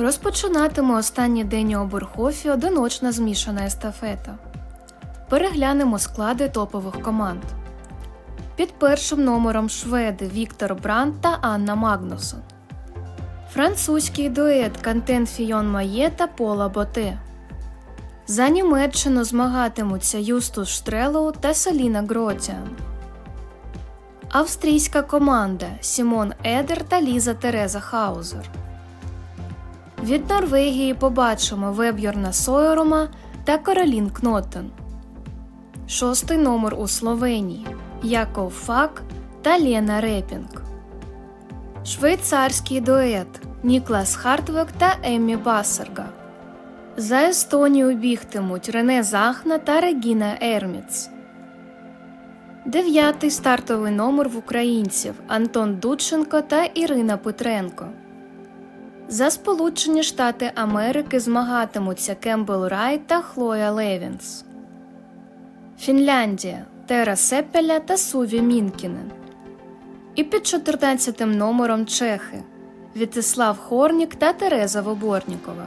Розпочинатиме останній день у Оберхофі одиночна змішана естафета. Переглянемо склади топових команд. Під першим номером шведи Віктор Бранд та Анна Магнусон. Французький дует Кантен Фійон Має та Пола Боте. За Німеччину змагатимуться Юстус Штрелоу та Саліна Гротіан. Австрійська команда Сімон Едер та Ліза Тереза Хаузер. Від Норвегії побачимо Веб'йорна Сойерума та Каролін Кнотен. Шостий номер у Словенії Яков Фак та Лена Репінг. Швейцарський дует Ніклас Хартвек та Еммі Басерга. За Естонію бігтимуть Рене Захна та Регіна Ерміц. Дев'ятий стартовий номер в українців Антон Дудченко та Ірина Петренко. За Сполучені Штати Америки змагатимуться Кембл Рай та Хлоя Левінс. Фінляндія Тера Сепеля та Суві Мінкінен. І під 14 номером Чехи В'ятислав Хорнік та Тереза Воборнікова.